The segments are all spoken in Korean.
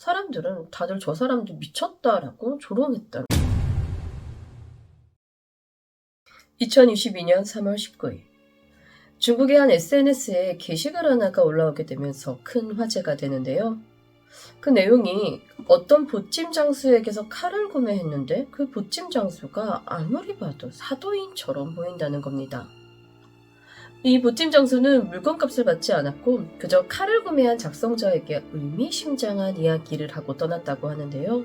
사람들은 다들 저 사람도 미쳤다라고 조롱했다. 2022년 3월 19일 중국의 한 SNS에 게시글 하나가 올라오게 되면서 큰 화제가 되는데요. 그 내용이 어떤 보찜 장수에게서 칼을 구매했는데 그 보찜 장수가 아무리 봐도 사도인처럼 보인다는 겁니다. 이 보찜 장수는 물건값을 받지 않았고 그저 칼을 구매한 작성자에게 의미심장한 이야기를 하고 떠났다고 하는데요.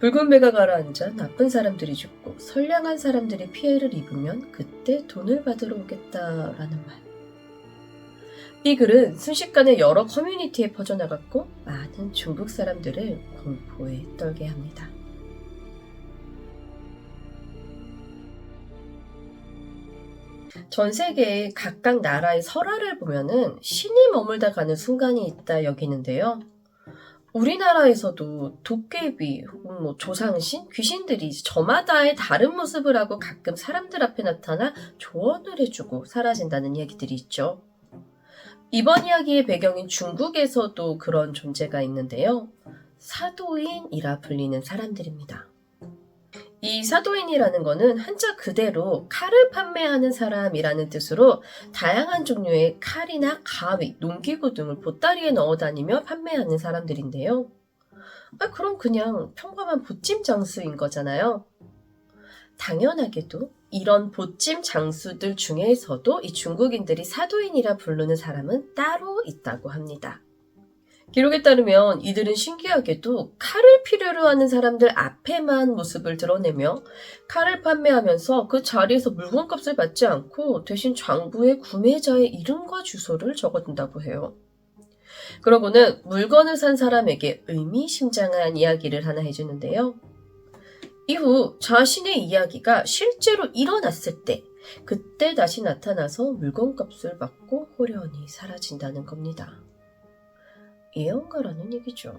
붉은 배가 가라앉아 나쁜 사람들이 죽고 선량한 사람들이 피해를 입으면 그때 돈을 받으러 오겠다라는 말. 이 글은 순식간에 여러 커뮤니티에 퍼져나갔고 많은 중국 사람들을 공포에 떨게 합니다. 전 세계의 각각 나라의 설화를 보면은 신이 머물다 가는 순간이 있다 여기는데요. 우리나라에서도 도깨비, 혹은 뭐 조상신, 귀신들이 저마다의 다른 모습을 하고 가끔 사람들 앞에 나타나 조언을 해주고 사라진다는 이야기들이 있죠. 이번 이야기의 배경인 중국에서도 그런 존재가 있는데요. 사도인이라 불리는 사람들입니다. 이 사도인이라는 거는 한자 그대로 칼을 판매하는 사람이라는 뜻으로 다양한 종류의 칼이나 가위, 농기구 등을 보따리에 넣어 다니며 판매하는 사람들인데요. 아, 그럼 그냥 평범한 보찜 장수인 거잖아요. 당연하게도 이런 보찜 장수들 중에서도 이 중국인들이 사도인이라 부르는 사람은 따로 있다고 합니다. 기록에 따르면 이들은 신기하게도 칼을 필요로 하는 사람들 앞에만 모습을 드러내며 칼을 판매하면서 그 자리에서 물건값을 받지 않고 대신 장부에 구매자의 이름과 주소를 적어둔다고 해요. 그러고는 물건을 산 사람에게 의미심장한 이야기를 하나 해주는데요. 이후 자신의 이야기가 실제로 일어났을 때 그때 다시 나타나서 물건값을 받고 호련히 사라진다는 겁니다. 예언가라는 얘기죠.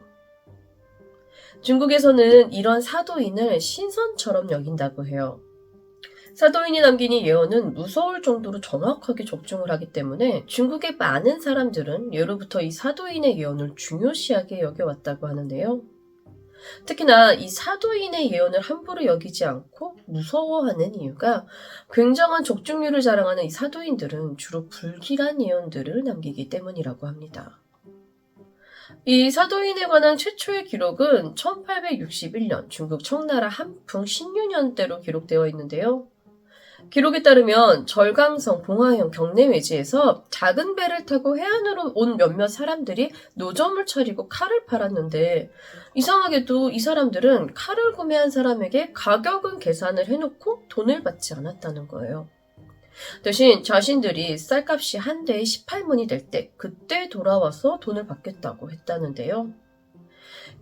중국에서는 이런 사도인을 신선처럼 여긴다고 해요. 사도인이 남긴 이 예언은 무서울 정도로 정확하게 적중을 하기 때문에 중국의 많은 사람들은 예로부터 이 사도인의 예언을 중요시하게 여겨왔다고 하는데요. 특히나 이 사도인의 예언을 함부로 여기지 않고 무서워하는 이유가 굉장한 적중률을 자랑하는 이 사도인들은 주로 불길한 예언들을 남기기 때문이라고 합니다. 이 사도인에 관한 최초의 기록은 1861년 중국 청나라 한풍 신유년 때로 기록되어 있는데요. 기록에 따르면 절강성 봉화형 경내 외지에서 작은 배를 타고 해안으로 온 몇몇 사람들이 노점을 차리고 칼을 팔았는데 이상하게도 이 사람들은 칼을 구매한 사람에게 가격은 계산을 해놓고 돈을 받지 않았다는 거예요. 대신 자신들이 쌀값이 한 대에 18문이 될 때 그때 돌아와서 돈을 받겠다고 했다는데요.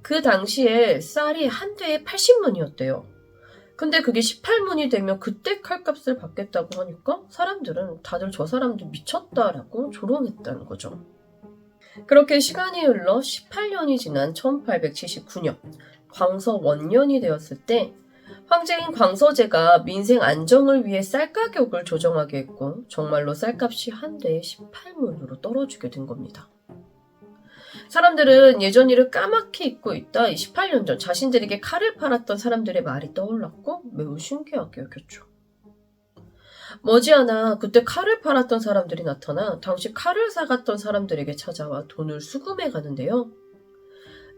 그 당시에 쌀이 한 대에 80문이었대요. 근데 그게 18문이 되면 그때 칼값을 받겠다고 하니까 사람들은 다들 저 사람도 미쳤다라고 조롱했다는 거죠. 그렇게 시간이 흘러 18년이 지난 1879년 광서 원년이 되었을 때 황제인 광서제가 민생 안정을 위해 쌀 가격을 조정하게 했고 정말로 쌀값이 한 대에 18문으로 떨어지게 된 겁니다. 사람들은 예전 일을 까맣게 잊고 있다 18년 전 자신들에게 칼을 팔았던 사람들의 말이 떠올랐고 매우 신기하게 여겼죠. 머지않아 그때 칼을 팔았던 사람들이 나타나 당시 칼을 사갔던 사람들에게 찾아와 돈을 수금해 가는데요.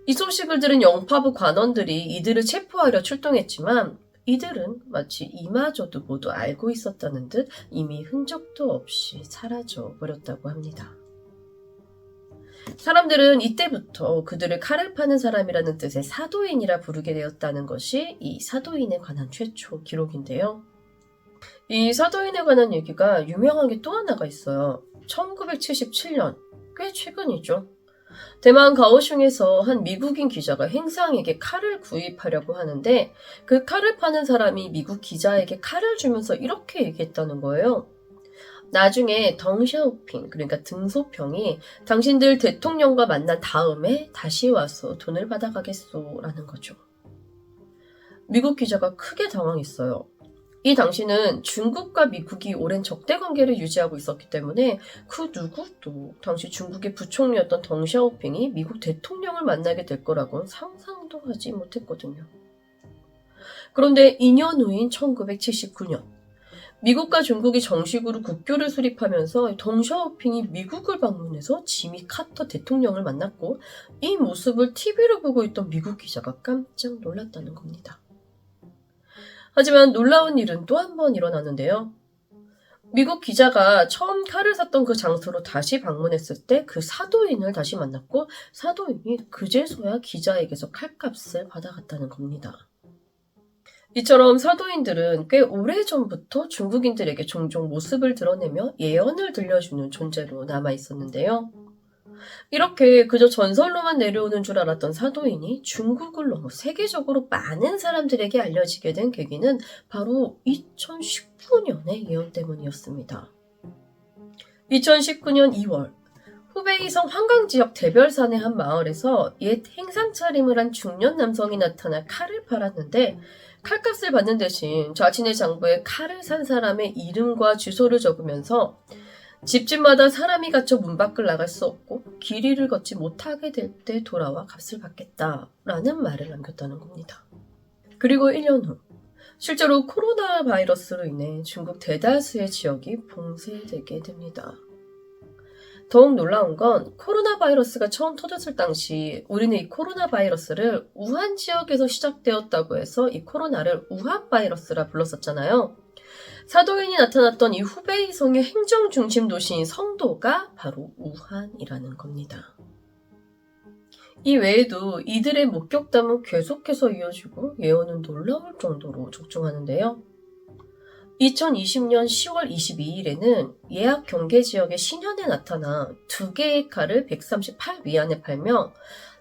이 소식을 들은 영파부 관원들이 이들을 체포하려 출동했지만 이들은 마치 이마저도 모두 알고 있었다는 듯 이미 흔적도 없이 사라져 버렸다고 합니다. 사람들은 이때부터 그들을 칼을 파는 사람이라는 뜻의 사도인이라 부르게 되었다는 것이 이 사도인에 관한 최초 기록인데요. 이 사도인에 관한 얘기가 유명한 게 또 하나가 있어요. 1977년, 꽤 최근이죠. 대만 가오슝에서 한 미국인 기자가 행상에게 칼을 구입하려고 하는데 그 칼을 파는 사람이 미국 기자에게 칼을 주면서 이렇게 얘기했다는 거예요. 나중에 덩샤오핑 그러니까 등소평이 당신들 대통령과 만난 다음에 다시 와서 돈을 받아가겠소라는 거죠. 미국 기자가 크게 당황했어요. 이 당시는 중국과 미국이 오랜 적대 관계를 유지하고 있었기 때문에 그 누구도 당시 중국의 부총리였던 덩샤오핑이 미국 대통령을 만나게 될 거라고는 상상도 하지 못했거든요. 그런데 2년 후인 1979년, 미국과 중국이 정식으로 국교를 수립하면서 덩샤오핑이 미국을 방문해서 지미 카터 대통령을 만났고 이 모습을 TV로 보고 있던 미국 기자가 깜짝 놀랐다는 겁니다. 하지만 놀라운 일은 또 한 번 일어났는데요. 미국 기자가 처음 칼을 샀던 그 장소로 다시 방문했을 때 그 사도인을 다시 만났고 사도인이 그제서야 기자에게서 칼값을 받아갔다는 겁니다. 이처럼 사도인들은 꽤 오래전부터 중국인들에게 종종 모습을 드러내며 예언을 들려주는 존재로 남아 있었는데요. 이렇게 그저 전설로만 내려오는 줄 알았던 사도인이 중국을 넘어 세계적으로 많은 사람들에게 알려지게 된 계기는 바로 2019년의 예언 때문이었습니다. 2019년 2월, 후베이성 황강지역 대별산의 한 마을에서 옛 행상 차림을 한 중년 남성이 나타나 칼을 팔았는데 칼값을 받는 대신 자신의 장부에 칼을 산 사람의 이름과 주소를 적으면서 집집마다 사람이 갇혀 문 밖을 나갈 수 없고 길이를 걷지 못하게 될 때 돌아와 값을 받겠다라는 말을 남겼다는 겁니다. 그리고 1년 후 실제로 코로나 바이러스로 인해 중국 대다수의 지역이 봉쇄되게 됩니다. 더욱 놀라운 건 코로나 바이러스가 처음 터졌을 당시 우리는 이 코로나 바이러스를 우한 지역에서 시작되었다고 해서 이 코로나를 우한 바이러스라 불렀었잖아요. 사도인이 나타났던 이 후베이성의 행정 중심 도시인 성도가 바로 우한이라는 겁니다. 이 외에도 이들의 목격담은 계속해서 이어지고 예언은 놀라울 정도로 적중하는데요. 2020년 10월 22일에는 예약 경계 지역의 신현에 나타나 두 개의 칼을 138위안에 팔며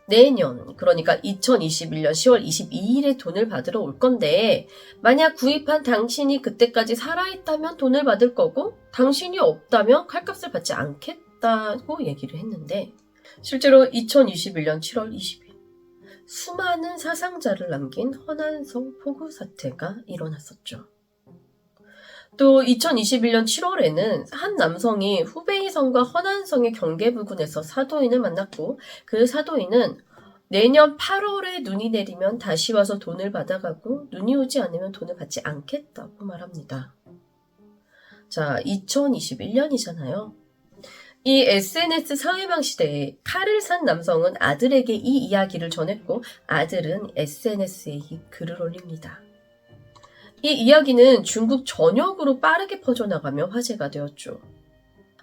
내년, 그러니까 2021년 10월 22일에 돈을 받으러 올 건데, 만약 구입한 당신이 그때까지 살아있다면 돈을 받을 거고, 당신이 없다면 칼값을 받지 않겠다고 얘기를 했는데, 실제로 2021년 7월 20일, 수많은 사상자를 남긴 허난성 폭우 사태가 일어났었죠. 또 2021년 7월에는 한 남성이 후베이성과 허난성의 경계 부근에서 사도인을 만났고 그 사도인은 내년 8월에 눈이 내리면 다시 와서 돈을 받아가고 눈이 오지 않으면 돈을 받지 않겠다고 말합니다. 자, 2021년이잖아요. 이 SNS 사회망 시대에 칼을 산 남성은 아들에게 이 이야기를 전했고 아들은 SNS에 이 글을 올립니다. 이 이야기는 중국 전역으로 빠르게 퍼져나가며 화제가 되었죠.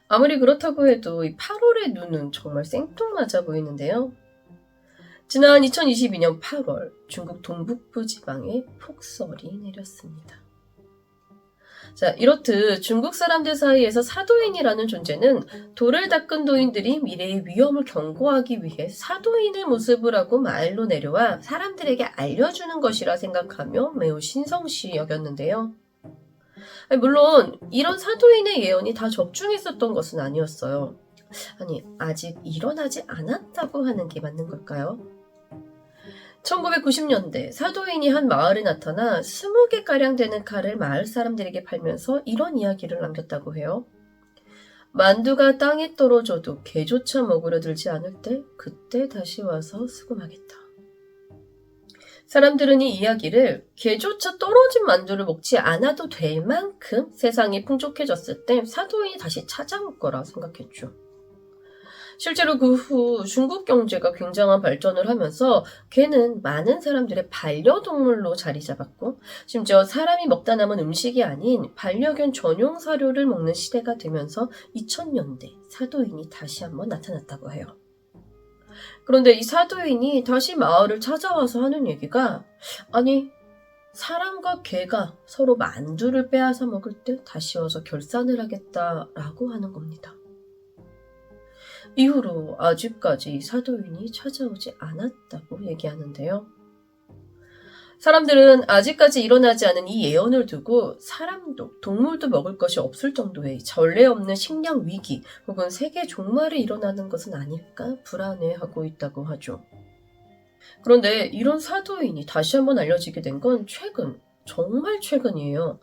아무리 그렇다고 해도 이 8월의 눈은 정말 생뚱맞아 보이는데요. 지난 2022년 8월 중국 동북부 지방에 폭설이 내렸습니다. 자, 이렇듯 중국 사람들 사이에서 사도인이라는 존재는 돌을 닦은 도인들이 미래의 위험을 경고하기 위해 사도인의 모습을 하고 마을로 내려와 사람들에게 알려주는 것이라 생각하며 매우 신성시 여겼는데요. 물론 이런 사도인의 예언이 다 적중했었던 것은 아니었어요. 아니, 아직 일어나지 않았다고 하는 게 맞는 걸까요? 1990년대 사도인이 한 마을에 나타나 20개가량 되는 칼을 마을 사람들에게 팔면서 이런 이야기를 남겼다고 해요. 만두가 땅에 떨어져도 개조차 먹으려 들지 않을 때 그때 다시 와서 수금하겠다. 사람들은 이 이야기를 개조차 떨어진 만두를 먹지 않아도 될 만큼 세상이 풍족해졌을 때 사도인이 다시 찾아올 거라 생각했죠. 실제로 그 후 중국 경제가 굉장한 발전을 하면서 개는 많은 사람들의 반려동물로 자리 잡았고 심지어 사람이 먹다 남은 음식이 아닌 반려견 전용 사료를 먹는 시대가 되면서 2000년대 사도인이 다시 한번 나타났다고 해요. 그런데 이 사도인이 다시 마을을 찾아와서 하는 얘기가 아니 사람과 개가 서로 만두를 빼앗아 먹을 때 다시 와서 결산을 하겠다라고 하는 겁니다. 이후로 아직까지 사도인이 찾아오지 않았다고 얘기하는데요. 사람들은 아직까지 일어나지 않은 이 예언을 두고 사람도 동물도 먹을 것이 없을 정도의 전례 없는 식량 위기 혹은 세계 종말이 일어나는 것은 아닐까 불안해하고 있다고 하죠. 그런데 이런 사도인이 다시 한번 알려지게 된 건 최근 정말 최근이에요.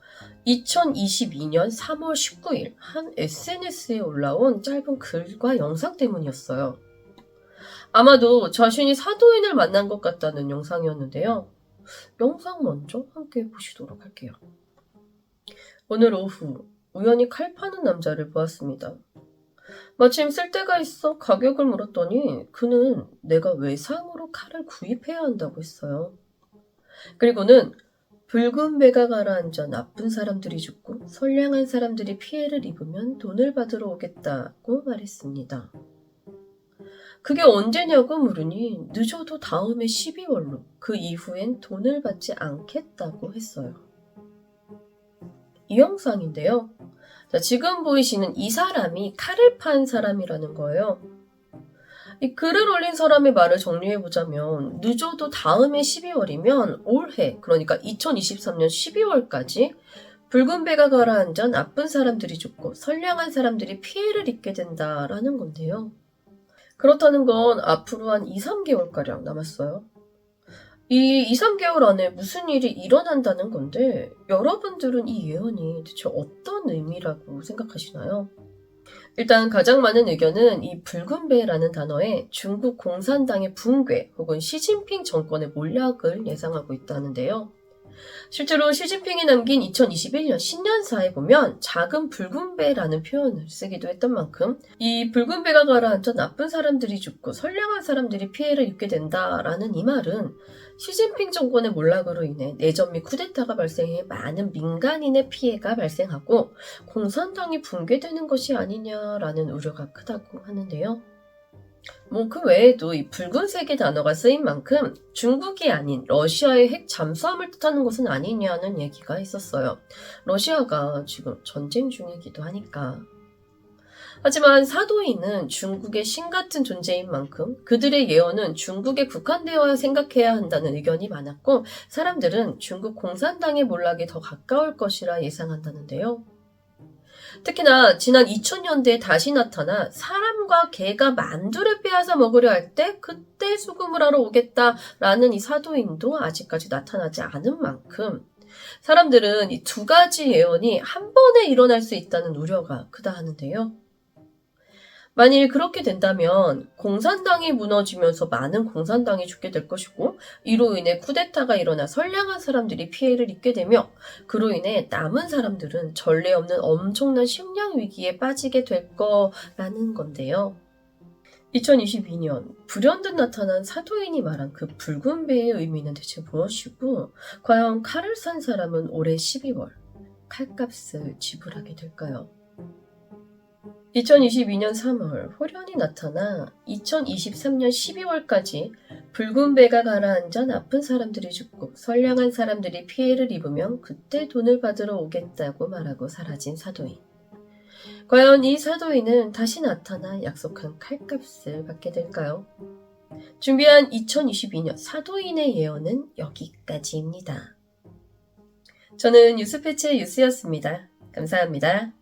2022년 3월 19일 한 SNS에 올라온 짧은 글과 영상 때문이었어요. 아마도 자신이 사도인을 만난 것 같다는 영상이었는데요. 영상 먼저 함께 보시도록 할게요. 오늘 오후 우연히 칼 파는 남자를 보았습니다. 마침 쓸 데가 있어 가격을 물었더니 그는 내가 외상으로 칼을 구입해야 한다고 했어요. 그리고는 붉은 배가 가라앉아 나쁜 사람들이 죽고 선량한 사람들이 피해를 입으면 돈을 받으러 오겠다고 말했습니다. 그게 언제냐고 물으니 늦어도 다음해 12월로 그 이후엔 돈을 받지 않겠다고 했어요. 이 영상인데요. 자, 지금 보이시는 이 사람이 칼을 판 사람이라는 거예요. 이 글을 올린 사람의 말을 정리해보자면, 늦어도 다음해 12월이면 올해, 그러니까 2023년 12월까지 붉은 배가 가라앉아 나쁜 사람들이 죽고 선량한 사람들이 피해를 입게 된다라는 건데요. 그렇다는 건 앞으로 한 2, 3개월가량 남았어요. 이 2, 3개월 안에 무슨 일이 일어난다는 건데 여러분들은 이 예언이 대체 어떤 의미라고 생각하시나요? 일단 가장 많은 의견은 이 붉은 배라는 단어에 중국 공산당의 붕괴 혹은 시진핑 정권의 몰락을 예상하고 있다는데요. 실제로 시진핑이 남긴 2021년 신년사에 보면 작은 붉은 배라는 표현을 쓰기도 했던 만큼 이 붉은 배가 가라앉아 나쁜 사람들이 죽고 선량한 사람들이 피해를 입게 된다라는 이 말은 시진핑 정권의 몰락으로 인해 내전 및 쿠데타가 발생해 많은 민간인의 피해가 발생하고 공산당이 붕괴되는 것이 아니냐라는 우려가 크다고 하는데요. 뭐그 외에도 이 붉은색의 단어가 쓰인 만큼 중국이 아닌 러시아의 핵 잠수함을 뜻하는 것은 아니냐는 얘기가 있었어요. 러시아가 지금 전쟁 중이기도 하니까. 하지만 사도인은 중국의 신 같은 존재인 만큼 그들의 예언은 중국에 국한되어 생각해야 한다는 의견이 많았고 사람들은 중국 공산당의 몰락에 더 가까울 것이라 예상한다는데요. 특히나 지난 2000년대에 다시 나타나 사람 과 개가 만두를 빼앗아 먹으려 할 때 그때 수금을 하러 오겠다라는 이 사도인도 아직까지 나타나지 않은 만큼 사람들은 이 두 가지 예언이 한 번에 일어날 수 있다는 우려가 크다 하는데요. 만일 그렇게 된다면 공산당이 무너지면서 많은 공산당이 죽게 될 것이고 이로 인해 쿠데타가 일어나 선량한 사람들이 피해를 입게 되며 그로 인해 남은 사람들은 전례 없는 엄청난 식량 위기에 빠지게 될 거라는 건데요. 2022년 불현듯 나타난 사도인이 말한 그 붉은 배의 의미는 대체 무엇이고 과연 칼을 산 사람은 올해 12월 칼값을 지불하게 될까요? 2022년 3월 호련이 나타나 2023년 12월까지 붉은 배가 가라앉아 나쁜 사람들이 죽고 선량한 사람들이 피해를 입으면 그때 돈을 받으러 오겠다고 말하고 사라진 사도인. 과연 이 사도인은 다시 나타나 약속한 칼값을 받게 될까요? 준비한 2022년 사도인의 예언은 여기까지입니다. 저는 유스패치의 유스였습니다. 감사합니다.